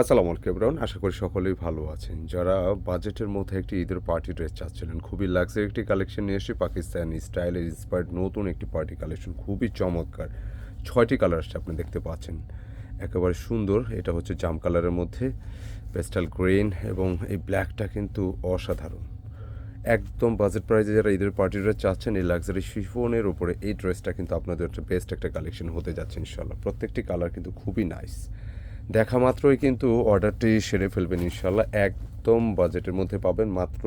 আসসালামু আলাইকুম ইমরান আশা করি সকলেই ভালো আছেন। যারা বাজেটের মধ্যে একটি ঈদের পার্টি ড্রেস চাচ্ছিলেন, খুবই লাক্সারি একটি কালেকশন নিয়ে এসে পাকিস্তানি স্টাইলের ইন্সপায়ার্ড নতুন একটি পার্টি কালেকশন খুবই চমৎকার। ছয়টি কালার আসছে, আপনি দেখতে পাচ্ছেন। একেবারে সুন্দর, এটা হচ্ছে জাম কালারের মধ্যে পেস্টাল গ্রিন এবং এই ব্ল্যাকটা কিন্তু অসাধারণ। একদম বাজেট প্রাইসে যারা ঈদের পার্টি ড্রেস চাচ্ছেন, এই লাক্সারি শিফনের উপরে এই ড্রেসটা কিন্তু আপনাদের বেস্ট একটা কালেকশন হতে যাচ্ছে ইনশাল্লাহ প্রত্যেকটি কালার কিন্তু খুবই নাইস দেখা মাত্রই কিন্তু অর্ডারটি সেরে ফেলবেন ইনশাল্লাহ একদম বাজেটের মধ্যে পাবেন মাত্র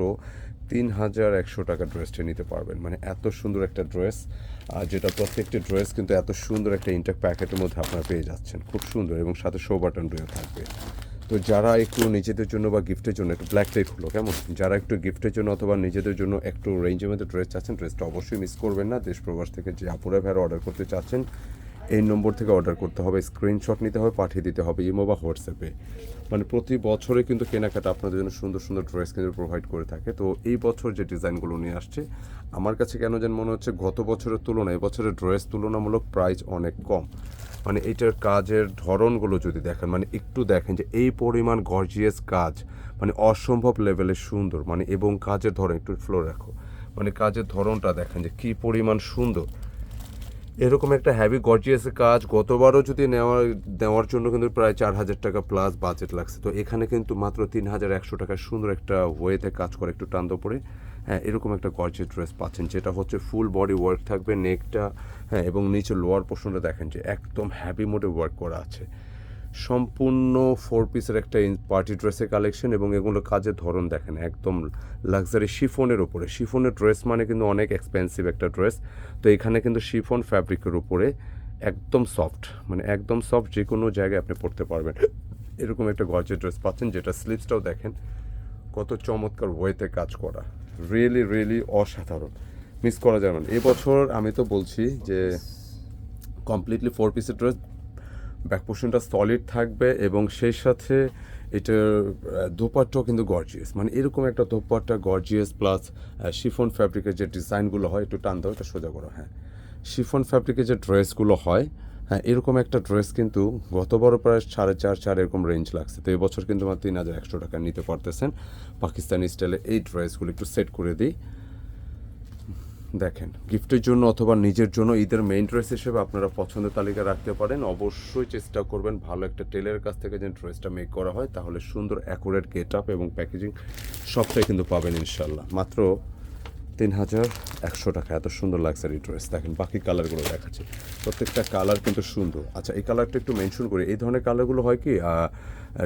তিন হাজার একশো টাকা ড্রেসটি নিতে পারবেন। মানে এত সুন্দর একটা ড্রেস, আর যেটা প্রত্যেকটি ড্রেস কিন্তু এত সুন্দর একটা ইন্টাক প্যাকেটের মধ্যে আপনারা পেয়ে যাচ্ছেন। খুব সুন্দর এবং সাথে শো বাটন রয়ে থাকবে। তো যারা একটু নিজেদের জন্য বা গিফটের জন্য একটু ব্ল্যাকটাই হলো, কেমন? যারা একটু গিফটের জন্য অথবা নিজেদের জন্য একটু রেঞ্জের মধ্যে ড্রেস চাচ্ছেন ড্রেসটা অবশ্যই মিস করবেন না। দেশ প্রবাস থেকে যে আপুরা ভ্যার অর্ডার করতে চাচ্ছেন এই নম্বর থেকে অর্ডার করতে হবে স্ক্রিনশট নিতে হবে, পাঠিয়ে দিতে হবে ইমো বা হোয়াটসঅ্যাপে। মানে প্রতি বছরে কিন্তু কেনাকাটা আপনাদের জন্য সুন্দর সুন্দর ড্রেস কিন্তু প্রোভাইড করে থাকে। তো এই বছর যে ডিজাইনগুলো নিয়ে আসছে, আমার কাছে কেন যেন মনে হচ্ছে গত বছরের তুলনায় এবছরের ড্রেস তুলনামূলক প্রাইস অনেক কম। মানে এটার কাজের ধরনগুলো যদি দেখেন মানে একটু দেখেন যে এই পরিমাণ গর্জিয়াস কাজ মানে অসম্ভব লেভেলের সুন্দর। মানে এবং কাজের ধরন, একটু ফ্লো রাখো। মানে কাজের ধরনটা দেখেন যে কী পরিমাণ সুন্দর। এরকম একটা হ্যাভি গর্জিয়াসের কাজ গতবারও যদি নেওয়া, নেওয়ার জন্য কিন্তু প্রায় চার হাজার টাকা প্লাস বাজেট লাগছে। তো এখানে কিন্তু মাত্র তিন হাজার একশো টাকা সুন্দর একটা ওয়েতে কাজ করে, একটু টান পরে হ্যাঁ এরকম একটা গর্জিয়াস ড্রেস পাচ্ছেন, যেটা হচ্ছে ফুল বডি ওয়ার্ক থাকবে নেকটা হ্যাঁ এবং নিচে লোয়ার পোর্শনটা দেখেন যে একদম হ্যাভি মোডে ওয়ার্ক করা আছে। সম্পূর্ণ ফোর পিসের একটা পার্টি ড্রেসের কালেকশন এবং এগুলো কাজের ধরন দেখেন, একদম লাক্সারি শিফনের উপরে। শিফনের ড্রেস মানে কিন্তু অনেক এক্সপেন্সিভ একটা ড্রেস তো এখানে কিন্তু শিফন ফ্যাব্রিকের উপরে একদম সফট মানে একদম সফট যে কোনো জায়গায় আপনি পরতে পারবেন। এরকম একটা গর্জের ড্রেস পাচ্ছেন, যেটা স্লিপসটাও দেখেন, কত চমৎকার ওয়েতে কাজ করা। রিয়েলি রিয়েলি অসাধারণ। মিস করা যাবে না। এবছর আমি তো বলছি যে কমপ্লিটলি ফোর পিসের ড্রেস ব্যাক পোর্শনটা সলিড থাকবে এবং সেই সাথে এটার দোপাট্টাও কিন্তু গর্জিয়াস মানে এরকম একটা দোপাট্টা গর্জিয়াস প্লাস শিফন ফ্যাব্রিকের যে ডিজাইনগুলো হয়, একটু টান দাও, এটা সোজা করো হ্যাঁ। শিফন ফ্যাব্রিকের যে ড্রেসগুলো হয় হ্যাঁ এরকম একটা ড্রেস কিন্তু গতবারও প্রায় সাড়ে চার চার এরকম রেঞ্জ লাগছে। তো এবছর কিন্তু মাত্র তিন হাজার একশো টাকা নিতে পারতেছেন। পাকিস্তানি স্টাইলে এই ড্রেসগুলো একটু সেট করে দিই। দেখেন, গিফটের জন্য অথবা নিজের জন্য ঈদের মেইন ড্রেস হিসেবে আপনারা পছন্দের তালিকা রাখতে পারেন। অবশ্যই চেষ্টা করবেন ভালো একটা টেলের কাছ থেকে যেন ড্রেসটা মেক করা হয়, তাহলে সুন্দর অ্যাকুরেট গেট আপ এবং প্যাকেজিং সবটাই কিন্তু পাবেন ইনশাল্লাহ মাত্র তিন হাজার একশো টাকা, এত সুন্দর লাক্সারি ড্রেস দেখেন, বাকি কালারগুলো দেখাচ্ছে। প্রত্যেকটা কালার কিন্তু সুন্দর। আচ্ছা এই কালারটা একটু মেনশন করি। এই ধরনের কালারগুলো হয় কি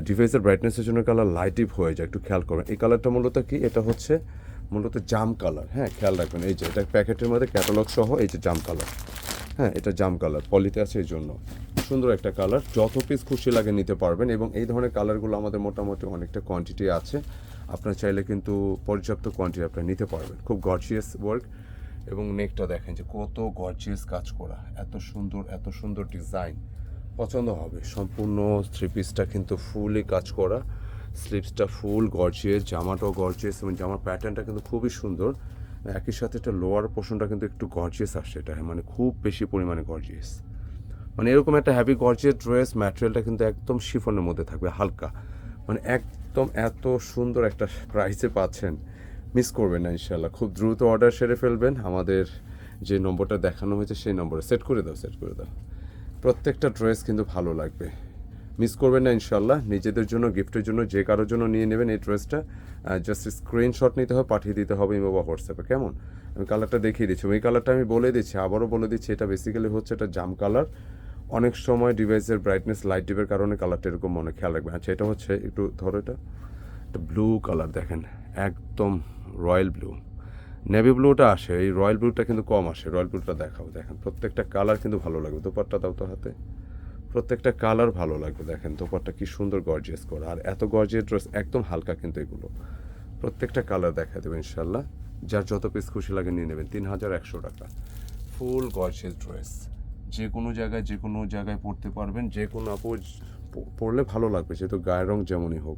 ডিভাইসের ব্রাইটনেসের জন্য কালার লাইটিভ হয়ে যায়, একটু খেয়াল করবেন। এই কালারটা মূলত কি? এটা হচ্ছে মূলত জাম কালার হ্যাঁ খেয়াল রাখবেন, এই যে এটা প্যাকেটের মধ্যে ক্যাটালগ সহ এই যে জাম কালার হ্যাঁ এটা জাম কালার, পলিতে আছে এই জন্য সুন্দর একটা কালার, যত পিস খুশি লাগে নিতে পারবেন এবং এই ধরনের কালারগুলো আমাদের মোটামুটি অনেকটা কোয়ান্টিটি আছে। আপনার চাইলে কিন্তু পর্যাপ্ত কোয়ান্টিটি আপনি নিতে পারবেন। খুব গর্জিয়াস ওয়ার্ক এবং নেকটা দেখেন যে কত গর্জিয়াস কাজ করা, এত সুন্দর এত সুন্দর ডিজাইন পছন্দ হবে, সম্পূর্ণ থ্রি পিসটা কিন্তু ফুলই কাজ করা। স্লিপসটা ফুল গর্জিয়াস, জামাটাও গর্জিয়াস এবং জামার প্যাটার্নটা কিন্তু খুবই সুন্দর। একই সাথে একটা লোয়ার পোর্শনটা কিন্তু একটু গর্জিয়াস আসছে এটা মানে খুব বেশি পরিমাণে গর্জিয়াস। মানে এরকম একটা হ্যাভি গর্জিয়াস ড্রেস ম্যাটেরিয়ালটা কিন্তু একদম শিফনের মধ্যে থাকবে, হালকা। মানে একদম এত সুন্দর একটা প্রাইসে পাচ্ছেন মিস করবেন না ইনশাল্লাহ খুব দ্রুত অর্ডার সেরে ফেলবেন। আমাদের যে নম্বরটা দেখানো হয়েছে, সেই নম্বরে সেট করে দাও সেট করে দাও। প্রত্যেকটা ড্রেস কিন্তু ভালো লাগবে। মিস করবেন না ইনশাল্লাহ নিজেদের জন্য, গিফটের জন্য, যে কারোর জন্য নিয়ে নেবেন এই ড্রেসটা। জাস্ট স্ক্রিনশট নিতে হবে, পাঠিয়ে দিতে হবে ইমো বা হোয়াটসঅ্যাপে কেমন? আমি কালারটা দেখিয়ে দিচ্ছি। ওই কালারটা আমি বলে দিচ্ছি, আবারও বলে দিচ্ছি, এটা বেসিক্যালি হচ্ছে এটা জাম কালার অনেক সময় ডিভাইসের ব্রাইটনেস লাইট ডিপের কারণে কালারটা এরকম মনে খেয়াল রাখবেন। আচ্ছা এটা হচ্ছে একটু ধরো এটা। একটা ব্লু কালার দেখেন, একদম রয়্যাল ব্লু নেভি ব্লুটা আসে, এই রয়্যাল ব্লুটা কিন্তু কম আসে রয়্যাল ব্লুটা দেখাও। দেখেন, প্রত্যেকটা কালার কিন্তু ভালো লাগবে। দোপারটা দাও তো হাতে। প্রত্যেকটা কালার ভালো লাগবে, দেখেন দোপারটা কি সুন্দর গর্জিয়াস করা আর এত গর্জিয়াস ড্রেস একদম হালকা কিন্তু এগুলো। প্রত্যেকটা কালার দেখা দেবে ইনশাল্লাহ যার যত পিস খুশি লাগে নিয়ে নেবেন। তিন হাজার একশো টাকা। ফুল গর্জিয়াস ড্রেস যে কোনো জায়গায়, যে কোনো জায়গায় পড়তে পারবেন। যে কোনো আপু পরলে ভালো লাগবে। যেহেতু গায়ের রং যেমনই হোক।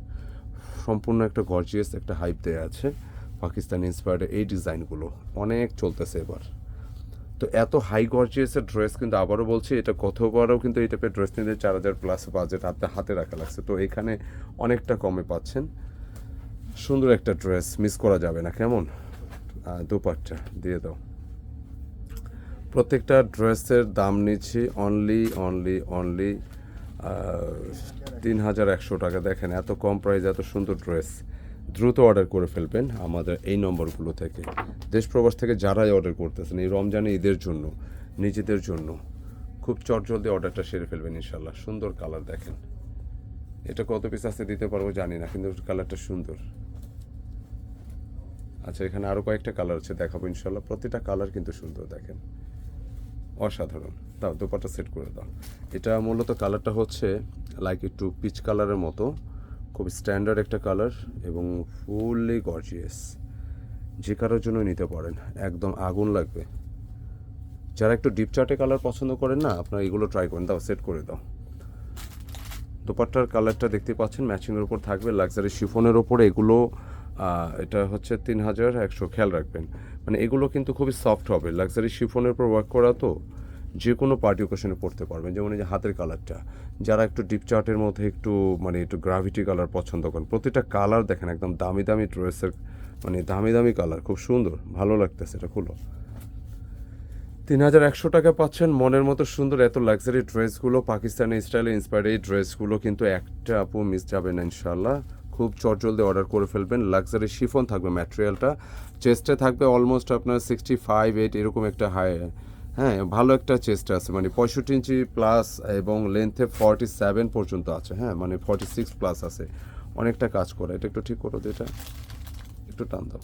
সম্পূর্ণ একটা গর্জিয়াস একটা হাইপ দেয়া আছে। পাকিস্তান ইন্সপায়ার্ড এই ডিজাইনগুলো অনেক চলতেছে এবার। তো এত হাই গর্জিয়াসের ড্রেস কিন্তু আবারও বলছি, এটা কতবারও কিন্তু এই টাইপের ড্রেস নিতে চার হাজার প্লাস বাজেট হাতে হাতে রাখা লাগছে। তো এখানে অনেকটা কমে পাচ্ছেন। সুন্দর একটা ড্রেস মিস করা যাবে না, কেমন? দুপাট্টা দিয়ে দাও। প্রত্যেকটা ড্রেসের দাম নিচ্ছি অনলি অনলি অনলি তিন হাজার একশো টাকা। দেখেন এত কম প্রাইস এত সুন্দর ড্রেস দ্রুত অর্ডার করে ফেলবেন আমাদের এই নম্বরগুলো থেকে। দেশ প্রবাস থেকে যারাই অর্ডার করতেছেন, এই রমজানে ঈদের জন্য, নিজেদের জন্য খুব চটজলদি অর্ডারটা সেরে ফেলবেন ইনশাল্লাহ সুন্দর কালার দেখেন। এটা কত পিস আছে দিতে পারব জানি না, কিন্তু কালারটা সুন্দর। আচ্ছা এখানে আরও কয়েকটা কালার আছে দেখাবো ইনশাল্লাহ প্রতিটা কালার কিন্তু সুন্দর দেখেন। অসাধারণ। দাও দোপাটা সেট করে দাও। এটা মূলত কালারটা হচ্ছে লাইক একটু পিচ কালারের মতো। খুব স্ট্যান্ডার্ড একটা কালার এবং ফুললি গর্জিয়াস যে কারোর জন্য নিতে পারেন, একদম আগুন লাগবে। যারা একটু ডিপ চার্টে কালার পছন্দ করেন না, আপনারা এগুলো ট্রাই করেন, দাও সেট করে দাও। দোপাট্টার কালারটা দেখতে পাচ্ছেন ম্যাচিংয়ের উপর থাকবে লাক্সারি শিফনের ওপরে এগুলো এটা হচ্ছে তিন হাজার একশো, খেয়াল রাখবেন। মানে এগুলো কিন্তু খুবই সফট হবে লাক্সারি শিফনের উপর ওয়ার্ক করা তো যে কোনো পার্টি ওকেশনে পড়তে পারবেন। যেমন এই যে হাতের কালারটা যারা একটু ডিপ চার্টের মধ্যে একটু মানে একটু গ্রাভিটি কালার পছন্দ করেন, প্রতিটা কালার দেখেন, একদম দামি দামি ড্রেসের মানে দামি দামি কালার খুব সুন্দর, ভালো লাগতেছে, এটা খুলো। তিন হাজার একশো টাকা পাচ্ছেন, মনের মতো সুন্দর, এত লাক্সারি ড্রেসগুলো পাকিস্তানি স্টাইলে ইন্সপায়ার্ড এই ড্রেসগুলো কিন্তু একটা আপু মিস যাবে না ইনশাল্লাহ খুব চটজলদি অর্ডার করে ফেলবেন লাক্সারি শিফন থাকবে ম্যাটেরিয়ালটা চেস্টে থাকবে অলমোস্ট আপনার সিক্সটি ফাইভ এইট এরকম একটা হাই হ্যাঁ ভালো একটা চেস্ট আছে। মানে পঁয়ষট্টি ইঞ্চি প্লাস এবং লেন্থে ফর্টি সেভেন পর্যন্ত আছে। হ্যাঁ মানে ফর্টি সিক্স প্লাস আছে। অনেকটা কাজ করে। এটা একটু ঠিক করো তো এটা। একটু টান দাও।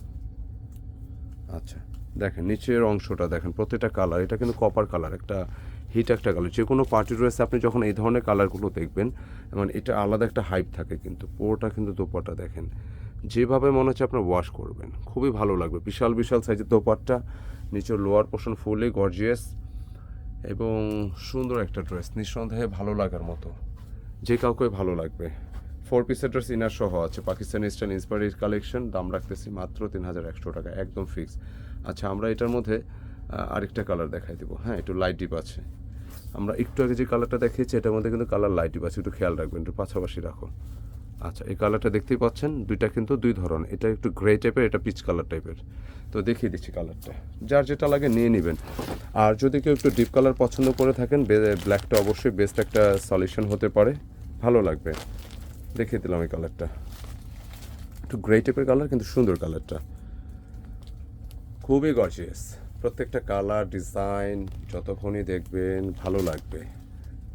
আচ্ছা দেখেন নিচের অংশটা দেখেন, প্রত্যেকটা কালার এটা কিন্তু কপার কালার একটা হিট একটা কালার যে কোনো পার্টি ড্রেসে আপনি যখন এই ধরনের কালারগুলো দেখবেন মানে এটা আলাদা একটা হাইপ থাকে কিন্তু। পুরোটা কিন্তু দোপাট্টা দেখেন। যেভাবে মনে হচ্ছে আপনার ওয়াশ করবেন। খুবই ভালো লাগবে। বিশাল বিশাল সাইজের দোপাট্টা। নিচের লোয়ার পোর্শন ফুললি গর্জিয়াস এবং সুন্দর একটা ড্রেস নিঃসন্দেহে ভালো লাগার মতো। যে কাউকে ভালো লাগবে। ফোর পিসের ড্রেস ইনার সহ আছে। পাকিস্তানি স্টাইল ইন্সপায়ার্ড কালেকশন দাম রাখতেছি মাত্র তিন হাজার একশো টাকা, একদম ফিক্স আচ্ছা আমরা এটার মধ্যে আরেকটা কালার দেখাই দেবো। হ্যাঁ একটু লাইট ডিপ আছে। আমরা একটু আগে যে কালারটা দেখিয়েছি, এটার মধ্যে কিন্তু কালার লাইট ডিপ আছে। একটু খেয়াল রাখবেন, একটু পাশাপাশি রাখো আচ্ছা এই কালারটা দেখতেই পাচ্ছেন, দুইটা কিন্তু দুই ধরন। এটা একটু গ্রে টাইপের এটা পিচ কালার টাইপের তো দেখিয়ে দিচ্ছি কালারটা। যার যেটা লাগে নিয়ে নেবেন। আর যদি কেউ একটু ডিপ কালার পছন্দ করে থাকেন ব্ল্যাকটা অবশ্যই বেস্ট একটা সলিউশন হতে পারে। ভালো লাগবে। দেখিয়ে দিলাম এই কালারটা। একটু গ্রে টাইপের কালার কিন্তু সুন্দর কালারটা। খুবই গর্জিয়াস প্রত্যেকটা কালার ডিজাইন যতক্ষণই দেখবেন, ভালো লাগবে।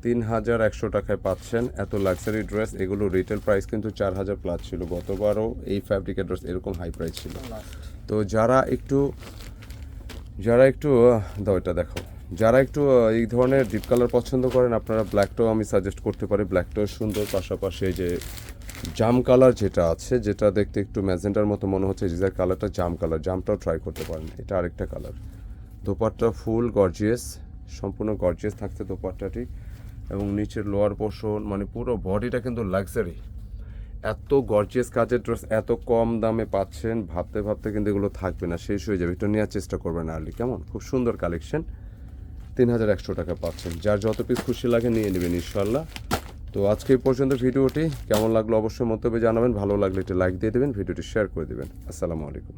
তিন হাজার একশো টাকায় পাচ্ছেন। এত লাক্সারি ড্রেস এগুলো রিটেল প্রাইস কিন্তু চার হাজার প্লাস ছিল। গতবারও এই ফ্যাব্রিকের ড্রেস এরকম হাই প্রাইস ছিল। তো যারা একটু যারা একটু, দাও এটা দেখো। যারা একটু এই ধরনের ডিপ কালার পছন্দ করেন, আপনারা ব্ল্যাকটাও আমি সাজেস্ট করতে পারি। ব্ল্যাকটাও সুন্দর, পাশাপাশি যে জাম কালার যেটা আছে, যেটা দেখতে একটু ম্যাজেন্টার মতো মনে হচ্ছে যে কালারটা জাম কালার জামটাও ট্রাই করতে পারেন। এটা আরেকটা কালার দোপাট্টা ফুল গর্জিয়াস সম্পূর্ণ গর্জিয়াস থাকছে দোপাট্টাটি। এবং নিচের লোয়ার পোর্শন মানে পুরো বডিটা কিন্তু লাক্সারি এত গর্জিয়াস কাজের ড্রেস এত কম দামে পাচ্ছেন, ভাবতে ভাবতে কিন্তু এগুলো থাকবে না, শেষ হয়ে যাবে। একটু নেওয়ার চেষ্টা করবেন আর্লি কেমন? খুব সুন্দর কালেকশন তিন হাজার একশো টাকা পাচ্ছেন। যার যত পিস খুশি লাগে নিয়ে নেবেন ইনশাল্লাহ তো আজকে পর্যন্ত ভিডিওটি কেমন লাগল অবশ্যই মন্তব্যে জানাবেন। ভালো লাগলে একটি লাইক দিয়ে দেবেন, ভিডিওটি শেয়ার করে দেবেন। আসসালামু আলাইকুম।